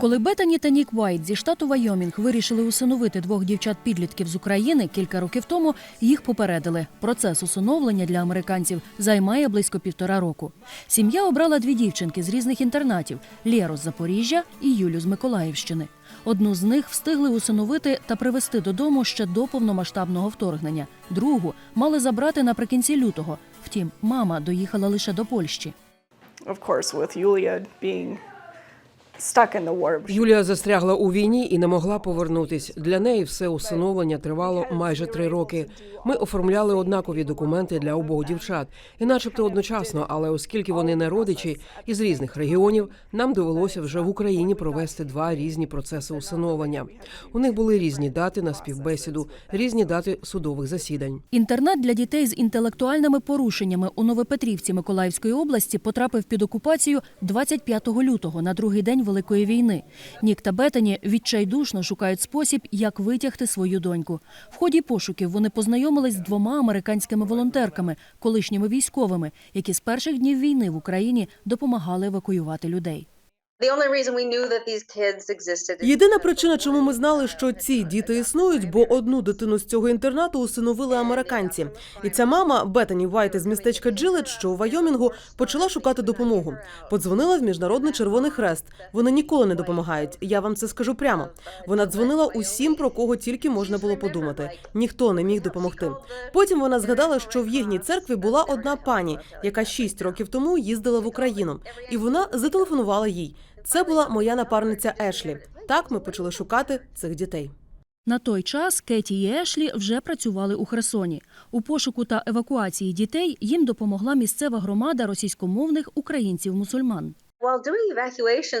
Коли Бетані та Нік Вайт зі штату Вайомінг вирішили усиновити двох дівчат-підлітків з України кілька років тому, їх попередили. Процес усиновлення для американців займає близько півтора року. Сім'я обрала дві дівчинки з різних інтернатів: Лєру з Запоріжжя і Юлю з Миколаївщини. Одну з них встигли усиновити та привезти додому ще до повномасштабного вторгнення. Другу мали забрати наприкінці лютого. Втім, мама доїхала лише до Польщі. of course, with Юлія застрягла у війні і не могла повернутись. Для неї все усиновлення тривало майже три роки. Ми оформляли однакові документи для обох дівчат, і начебто одночасно, але оскільки вони не родичі із різних регіонів, нам довелося вже в Україні провести два різні процеси усиновлення. У них були різні дати на співбесіду, різні дати судових засідань. Інтернат для дітей з інтелектуальними порушеннями у Новопетрівці Миколаївської області потрапив під окупацію 25 лютого на другий день Великої війни. Нік та Бетані відчайдушно шукають спосіб, як витягти свою доньку. В ході пошуків вони познайомились з двома американськими волонтерками, колишніми військовими, які з перших днів війни в Україні допомагали евакуювати людей. Єдина причина, чому ми знали, що ці діти існують, бо одну дитину з цього інтернату усиновили американці. І ця мама Бетані Вайт із містечка Джилет, що у Вайомінгу, почала шукати допомогу. Подзвонила в міжнародний червоний хрест. Вони ніколи не допомагають. Я вам це скажу прямо. Вона дзвонила усім, про кого тільки можна було подумати. Ніхто не міг допомогти. Потім вона згадала, що в їхній церкві була одна пані, яка шість років тому їздила в Україну, і вона зателефонувала їй. Це була моя напарниця Ешлі. Так ми почали шукати цих дітей. На той час Кеті і Ешлі вже працювали у Херсоні. У пошуку та евакуації дітей їм допомогла місцева громада російськомовних українців-мусульман.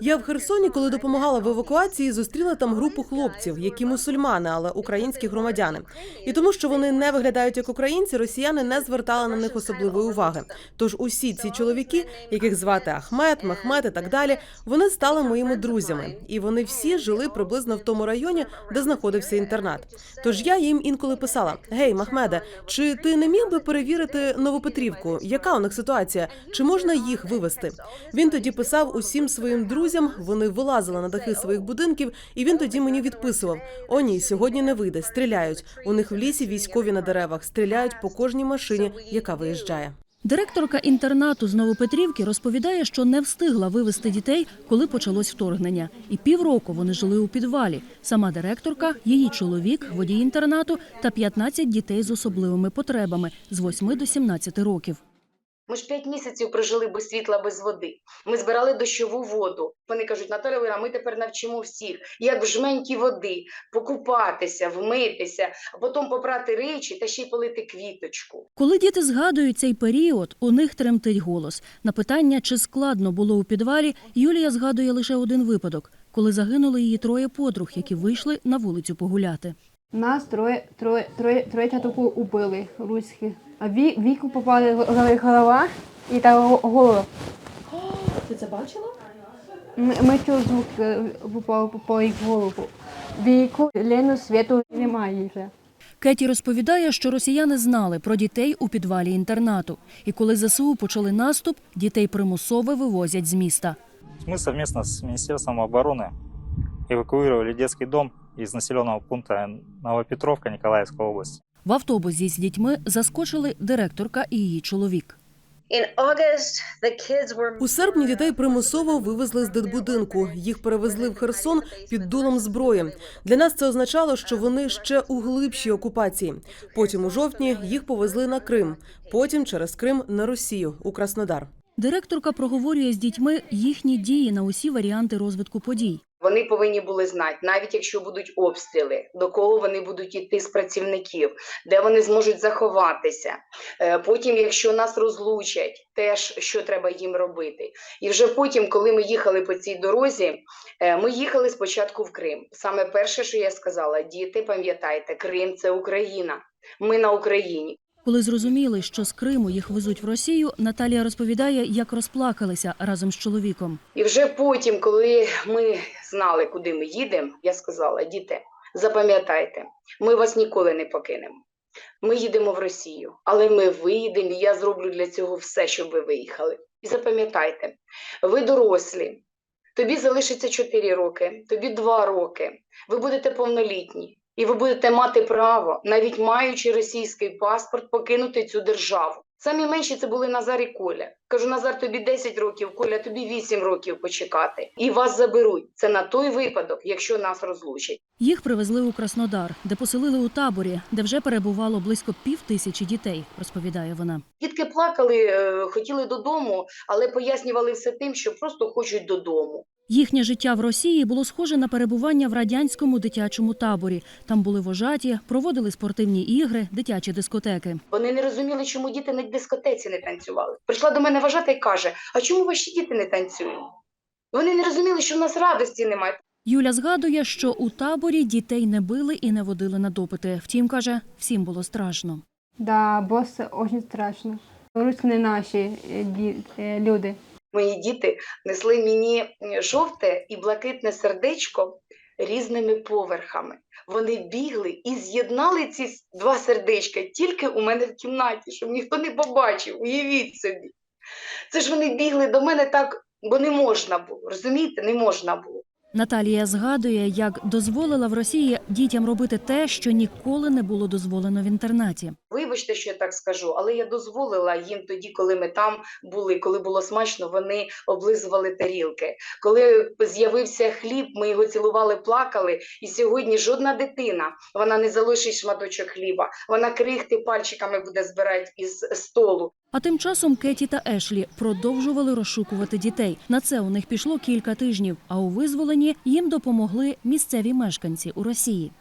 Я в Херсоні, коли допомагала в евакуації, зустріла там групу хлопців, які мусульмани, але українські громадяни. І тому, що вони не виглядають як українці, росіяни не звертали на них особливої уваги. Тож усі ці чоловіки, яких звати Ахмед, Мехмед і так далі, вони стали моїми друзями, і вони всі жили приблизно в тому районі, де знаходився інтернат. Тож я їм інколи писала: Гей, Махмеде, чи ти не міг би перевірити Новопетрівку? Яка у них ситуація? Чи можна їх вивезти? Він тоді писав усім своїм друзям. Вони вилазили на дахи своїх будинків, і він тоді мені відписував: О, ні, сьогодні не вийде. Стріляють. У них в лісі військові на деревах, стріляють по кожній машині, яка виїжджає. Директорка інтернату з Новопетрівки розповідає, що не встигла вивезти дітей, коли почалось вторгнення. І півроку вони жили у підвалі. Сама директорка, її чоловік, водій інтернату та 15 дітей з особливими потребами з 8 до 17 років. Ми ж п'ять місяців прожили без світла, без води. Ми збирали дощову воду. Вони кажуть, Наталя Леонідовна, ми тепер навчимо всіх, як в жменькі води покупатися, вмитися, а потім попрати речі та ще й полити квіточку. Коли діти згадують цей період, у них тремтить голос. На питання, чи складно було у підвалі, Юлія згадує лише один випадок, коли загинули її троє подруг, які вийшли на вулицю погуляти. Нас троє, троє, троє, троє чатуку убили руські. А ві, віку попали г- голова і та го- голова. Ти це бачила? Ми, ми чули звук е, попав по їх голову. Віку, Лену, Світу немає вже. Кеті розповідає, що росіяни знали про дітей у підвалі інтернату. І коли ЗСУ почали наступ, дітей примусово вивозять з міста. Мы совместно с Министерством обороны эвакуировали детский дом из населенного пункта Новопетровка Николаевской области. В автобусі з дітьми заскочили директорка і її чоловік. У серпні дітей примусово вивезли з дитбудинку. Їх перевезли в Херсон під дулом зброї. Для нас це означало, що вони ще у глибшій окупації. Потім у жовтні їх повезли на Крим. Потім через Крим на Росію у Краснодар. Директорка проговорює з дітьми їхні дії на усі варіанти розвитку подій. Вони повинні були знати, навіть якщо будуть обстріли, до кого вони будуть йти з працівників, де вони зможуть заховатися. Е, Потім, якщо нас розлучать, теж що треба їм робити. І вже потім, коли ми їхали по цій дорозі, е, ми їхали спочатку в Крим. Саме перше, що я сказала, діти, пам'ятайте, Крим це Україна. Ми на Україні. Коли зрозуміли, що з Криму їх везуть в Росію, Наталія розповідає, як розплакалися разом з чоловіком. І вже потім, коли ми знали, куди ми їдемо, я сказала: діти, запам'ятайте, ми вас ніколи не покинемо. Ми їдемо в Росію, але ми виїдемо, і я зроблю для цього все, щоб ви виїхали. І запам'ятайте, ви дорослі, тобі залишиться 4 роки, тобі 2 роки, ви будете повнолітні. І ви будете мати право, навіть маючи російський паспорт, покинути цю державу. Самі менші це були Назар і Коля. Кажу, Назар, тобі 10 років, Коля, тобі 8 років почекати. І вас заберуть. Це на той випадок, якщо нас розлучать. Їх привезли у Краснодар, де поселили у таборі, де вже перебувало близько пів тисячі дітей, розповідає вона. Дітки плакали, е, хотіли додому, але пояснювали все тим, що просто хочуть додому. Їхнє життя в Росії було схоже на перебування в радянському дитячому таборі. Там були вожаті, проводили спортивні ігри, дитячі дискотеки. Вони не розуміли, чому діти на дискотеці не танцювали. Прийшла до мене вважати і каже: А чому ваші діти не танцюють? Вони не розуміли, що в нас радості немає. Юля згадує, що у таборі дітей не били і не водили на допити. Втім, каже, всім було страшно. Да, бос дуже страшно. Русь не наші е, е, люди. Мої діти несли мені жовте і блакитне сердечко різними поверхами. Вони бігли і з'єднали ці два сердечка тільки у мене в кімнаті, щоб ніхто не побачив. Уявіть собі. Це ж вони бігли до мене так, бо не можна було. Розумієте, не можна було. Наталія згадує, як дозволила в Росії дітям робити те, що ніколи не було дозволено в інтернаті. Вибачте, що я так скажу, але я дозволила їм тоді, коли ми там були, коли було смачно, вони облизували тарілки. Коли з'явився хліб, ми його цілували, плакали. І сьогодні жодна дитина вона не залишить шматочок хліба. Вона крихти пальчиками буде збирати із столу. А тим часом Кеті та Ешлі продовжували розшукувати дітей. На це у них пішло кілька тижнів. А у визволенні їм допомогли місцеві мешканці у Росії.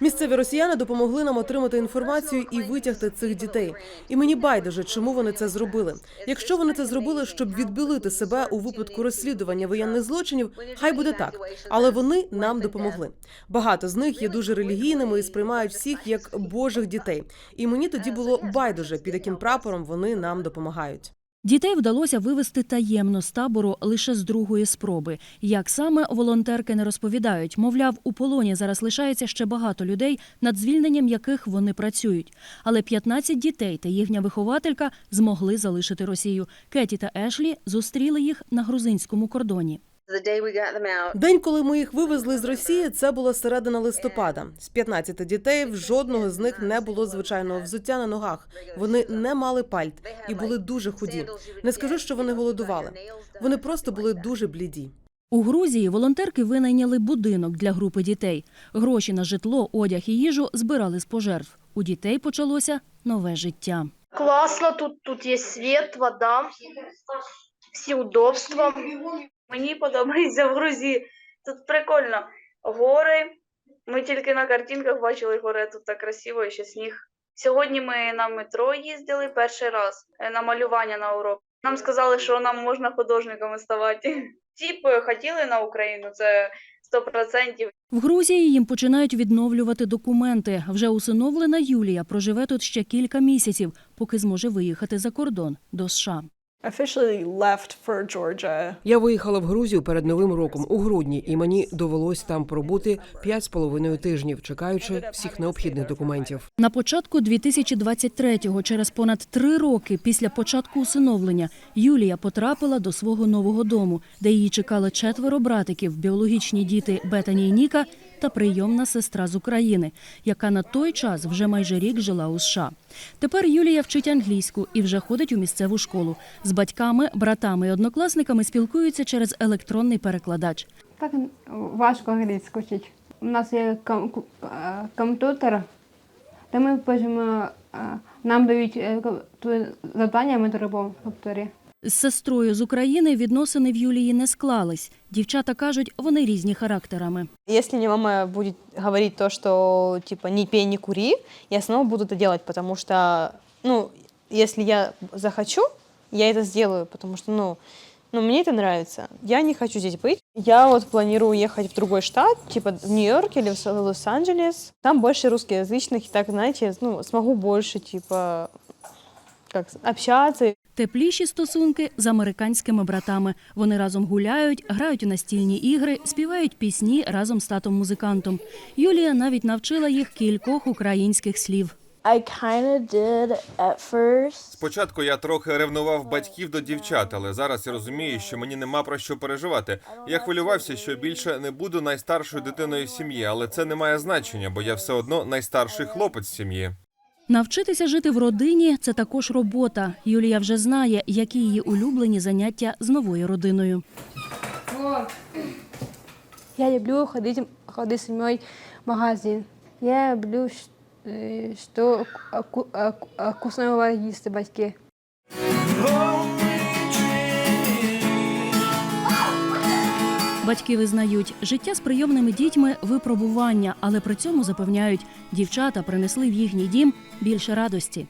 Місцеві росіяни допомогли нам отримати інформацію і витягти цих дітей. І мені байдуже, чому вони це зробили. Якщо вони це зробили, щоб відбілити себе у випадку розслідування воєнних злочинів, хай буде так. Але вони нам допомогли. Багато з них є дуже релігійними і сприймають всіх як божих дітей. І мені тоді було байдуже, під яким прапором вони нам допомагають. Дітей вдалося вивезти таємно з табору лише з другої спроби. Як саме волонтерки не розповідають, мовляв, у полоні зараз лишається ще багато людей, над звільненням яких вони працюють. Але 15 дітей та їхня вихователька змогли залишити Росію. Кеті та Ешлі зустріли їх на грузинському кордоні. The day we got them out. День, коли ми їх вивезли з Росії, це була середина листопада. З 15 дітей в жодного з них не було звичайного взуття на ногах. Вони не мали пальт і були дуже худі. Не скажу, що вони голодували. Вони просто були дуже бліді. У Грузії волонтерки винайняли будинок для групи дітей. Гроші на житло, одяг і їжу збирали з пожертв. У дітей почалося нове життя. Класно, тут, тут є світ, вода, всі удобства. Мені подобається в Грузії. Тут прикольно. Гори. Ми тільки на картинках бачили гори, тут так красиво і ще сніг. Сьогодні ми на метро їздили перший раз е, на малювання на урок. Нам сказали, що нам можна художниками ставати. Ті б хотіли на Україну, це 100%. В Грузії їм починають відновлювати документи. Вже усиновлена Юлія проживе тут ще кілька місяців, поки зможе виїхати за кордон до США. Officially left Я виїхала в Грузію перед новим роком у грудні, і мені довелось там пробути п'ять з половиною тижнів, чекаючи всіх необхідних документів. На початку 2023-го, через понад три роки після початку усиновлення, Юлія потрапила до свого нового дому, де її чекали четверо братиків, біологічні діти Бетані і Ніка та прийомна сестра з України, яка на той час вже майже рік жила у США. Тепер Юлія вчить англійську і вже ходить у місцеву школу. З батьками, братами і однокласниками спілкуються через електронний перекладач. Так важко англійську вчити. У нас є комп'ютер, де ми пишемо, нам дають е, ко- завдання, ми то робимо в комп'ютері. З сестрою з України відносини в Юлії не склались. Дівчата кажуть, вони різні характерами. Если мне мама будет говорить то, что типа не пей, не кури, я снова буду это делать, потому что, ну, если я захочу, я это сделаю, потому что, ну, ну, мне это нравится. Я не хочу здесь быть. Я вот планирую ехать в другой штат, типа в Нью-Йорк или в Лос-Анджелес. Там больше русскоязычных, и так, знаете, ну, смогу больше, типа, как общаться, Тепліші стосунки з американськими братами. Вони разом гуляють, грають у настільні ігри, співають пісні разом з татом-музикантом. Юлія навіть навчила їх кількох українських слів. I kind of did at first. Спочатку я трохи ревнував батьків до дівчат, але зараз я розумію, що мені нема про що переживати. Я хвилювався, що більше не буду найстаршою дитиною в сім'ї, але це не має значення, бо я все одно найстарший хлопець в сім'ї. Навчитися жити в родині це також робота. Юлія вже знає, які її улюблені заняття з новою родиною. Я люблю ходить, ходить з сім'єю в магазин. Я люблю, що ку- ку- вкусно їсти батьки. Батьки визнають, життя з прийомними дітьми випробування, але при цьому запевняють, дівчата принесли в їхній дім більше радості.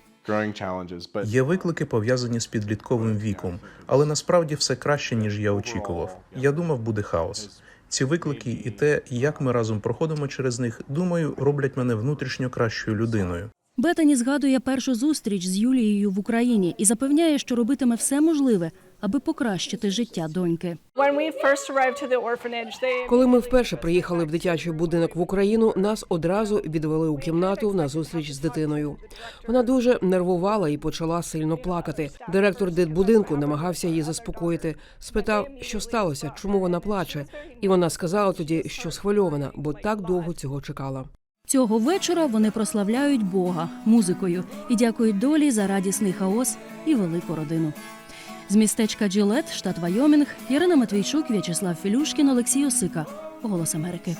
Є виклики пов'язані з підлітковим віком, але насправді все краще ніж я очікував. Я думав, буде хаос. Ці виклики і те, як ми разом проходимо через них, думаю, роблять мене внутрішньо кращою людиною. Бетані згадує першу зустріч з Юлією в Україні і запевняє, що робитиме все можливе, аби покращити життя доньки. Коли ми вперше приїхали в дитячий будинок в Україну, нас одразу відвели у кімнату на зустріч з дитиною. Вона дуже нервувала і почала сильно плакати. Директор дитбудинку намагався її заспокоїти. Спитав, що сталося, чому вона плаче, і вона сказала тоді, що схвильована, бо так довго цього чекала. Цього вечора вони прославляють Бога музикою і дякують долі за радісний хаос і велику родину. З містечка Джилет, штат Вайомінг, Ярина Матвійчук, В'ячеслав Філюшкін, Олексій Осика. Голос Америки.